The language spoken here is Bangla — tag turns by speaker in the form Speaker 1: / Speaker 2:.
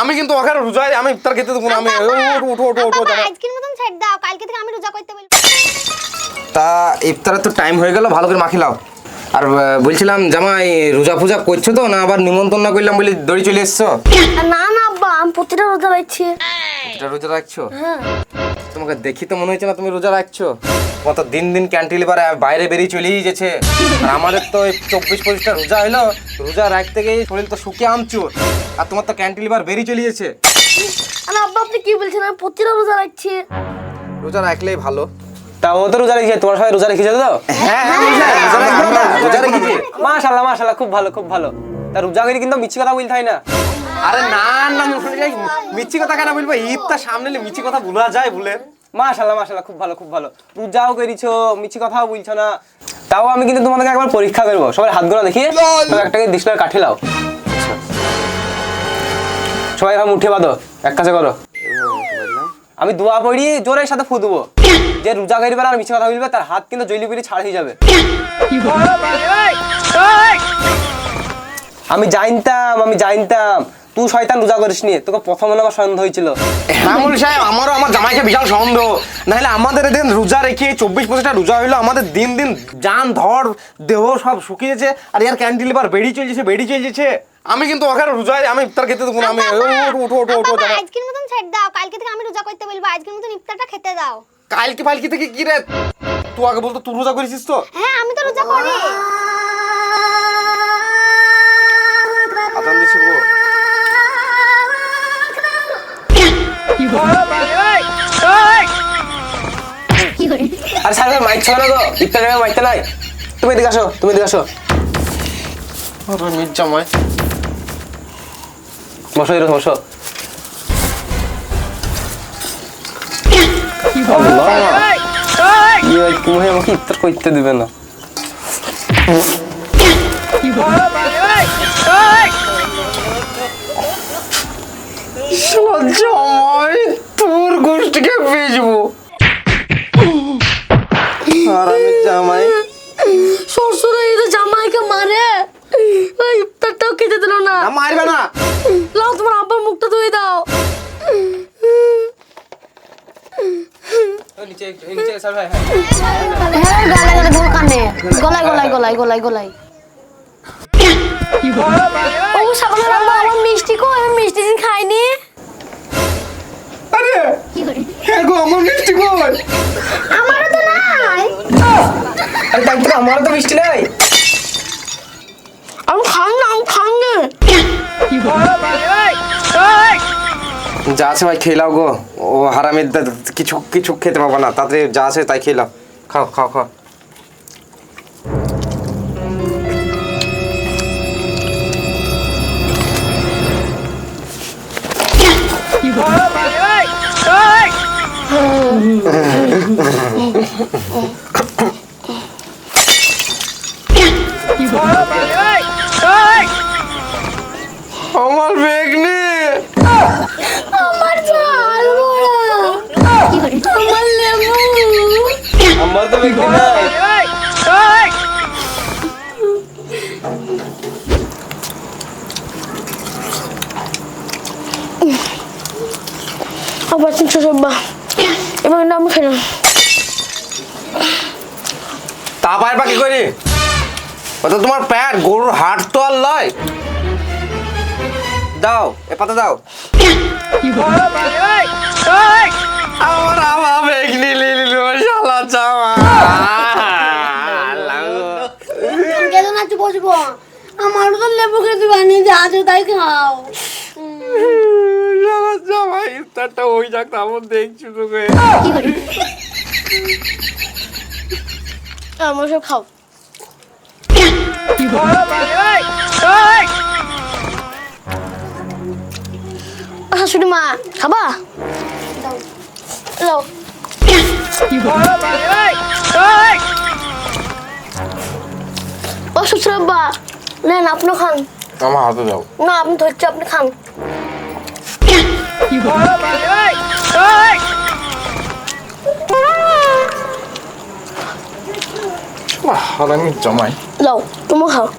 Speaker 1: আমি কিন্তু ওখানে রোজায় আমি ইফতার খেতে দেবো না আমি উঠো উঠো উঠো
Speaker 2: আজকের মতন ছেড়ে দাও কালকে থেকে আমি রোজা করতে বলব
Speaker 1: তা ইফতারের তো টাইম হয়ে গেল ভালো করে মাখিলাও আর বলছিলাম জামাই রোজা পূজা করছ তো? না আবার নিমন্ত্রণ না করলাম বলে দড়ি চলে এসছো?
Speaker 2: না না আব্বা আমি প্রতিটা রোজা রাখছি।
Speaker 1: এটা রোজা রাখছো? তোমাকে দেখি তো মনে হচ্ছে না তুমি রোজা রাখছো। কত দিন দিন ক্যান্টিন এবার বাইরে বেরিয়ে চলেই গেছে আর আমাদের তো এই চব্বিশ পঁচিশটা রোজা হলো রোজা রাখতে গিয়ে শরীর তো শুকিয়ে আমচুর। আর তোমার তো ক্যান্টিন এবার বেরিয়ে চলে গেছে
Speaker 2: আর আব্বা আপনি কি বলছেন? আমি প্রতিটা রোজা রাখছি।
Speaker 1: রোজা রাখলেই ভালো।
Speaker 3: তা ও তো রোজা রেখেছে তোমার সবাই রোজা রেখেছে তো?
Speaker 1: হ্যাঁ হ্যাঁ রোজা রেখেছি।
Speaker 3: মাশাল্লাহ মাশাল্লাহ খুব ভালো খুব ভালো। তা রোজা করে কিন্তু মিছি কথা বলতে হয় না।
Speaker 1: আরে না না মিচ্ছি কথা কেন বলব? ঈদ তা সামনে এলে মিচ্ছি কথা ভুলা যায় বলে।
Speaker 3: মাশাল্লাহ মাশাল্লাহ খুব ভালো খুব ভালো। রোজাও করেছ মিছি কথাও বলছো না। তাও আমি কিন্তু তোমাদেরকে একবার পরীক্ষা করব। সবাই হাতগুলো দেখিয়ে সবাই একটাকে ডিসপ্লে কাঠি লাও। সবাই এভাবে উঠে বাঁধো এক কাছে করো। আমি দোয়া পড়ি জোরের সাথে ফু দেবো। যে রোজা করিবার আর মিছি কথা বলবে তার হাত কিন্তু জৈলি পিড়ি ছাড় হয়ে যাবে। আমি জানতাম আমি জানতাম। তুই শয়তান রোজা করিস নি? তোকে প্রথম আমার সন্দেহ হয়েছিল।
Speaker 1: হ্যাঁ মৌলী সাহেব আমারও আমার জামাইকে বিশাল সন্দেহ। নাহলে আমাদের এদিন রোজা রেখে চব্বিশ পঁচিশটা রোজা হইল আমাদের দিন দিন জান ধর দেহ সব শুকিয়েছে আর ইয়ার ক্যান্টিন এবার বেড়ি চলছে বেড়ি চলছে। আমি কিন্তু ওখানে রোজায় আমি ইফতার খেতে দেবো না আমি উঠো উঠো উঠো
Speaker 2: আজকের মতন ছেড়ে দাও কালকে থেকে আমি রোজা করতে বলব আজকের মতন ইফতারটা খেতে দাও।
Speaker 1: কালকে ফালকি থেকে কি রে? তুই আগে বলতো তুই রোজা করেছিস তো?
Speaker 2: হ্যাঁ আমি তো রোজা করি।
Speaker 3: মাইক ছিল না গো ইফতার মাইকটা নাই তুমি এদিকে আসো তুমি এদিকে আসো।
Speaker 1: আরে মির জামাই
Speaker 3: বসো। এরকম বসো ইয়ে তুমি আমাকে ইফতার করতে দিবে না।
Speaker 1: তোর গোষ্ঠীকে বেচবো। আর জামাই।
Speaker 2: শ্বশুর এই তো জামাইকে মারে ওই ইফতারটাও খেতে দিল না।
Speaker 1: মারবে না।
Speaker 2: লাও তোমার আব্বার মুখটা ধুয়ে দাও।
Speaker 3: হ্যাঁ।
Speaker 2: হ্যাঁ গলায় গলায় গলায় গলায় গলায়। ও আব্বা আমার মিষ্টি কো আমি মিষ্টি দিন খাইনি।
Speaker 1: আরে হ্যাঁ গো আমার মিষ্টি
Speaker 3: আরে তাই তো আমার তো মিষ্টি নাই।
Speaker 2: আমি খাই না আমি খাই না।
Speaker 1: যা আছে ভাই খেয়ে লাও গো। ও হারামের কিছু কিছু খেতে পাবো না। তাড়াতাড়ি যা আছে তাই খেয়ে লাও খাও খাও খাও। আমার ব্যাগ নে
Speaker 2: আমার ঝাল আমার লেবু।
Speaker 3: আমার তো মিষ্টি নাই।
Speaker 2: এবার নাম খেলাম
Speaker 1: তা পায়ের পাখি করি? ওটা তোমার প্যাট গরুর হাট তো আর লয়। দাও এ পাতা দাও। আমার আমা বেগনি লিলিল শালা জামা।
Speaker 2: কেন নাচে বসবো আমারও তো লেবু খেতে বানি যা আছে তাই খাও।
Speaker 1: শালা জামা ইফতারটা ওই যাক আমার দেখছি তোকে।
Speaker 2: আমার সব খাও। শাশুড়ি মা খাবা? দাও। ও নেন আপনি খান।
Speaker 1: আমার হাতে দাও।
Speaker 2: না আপনি ধরছে আপনি খান।
Speaker 1: Trời ơi,
Speaker 2: bà ơi! Trời ơi! 와, 하나님 muốn học.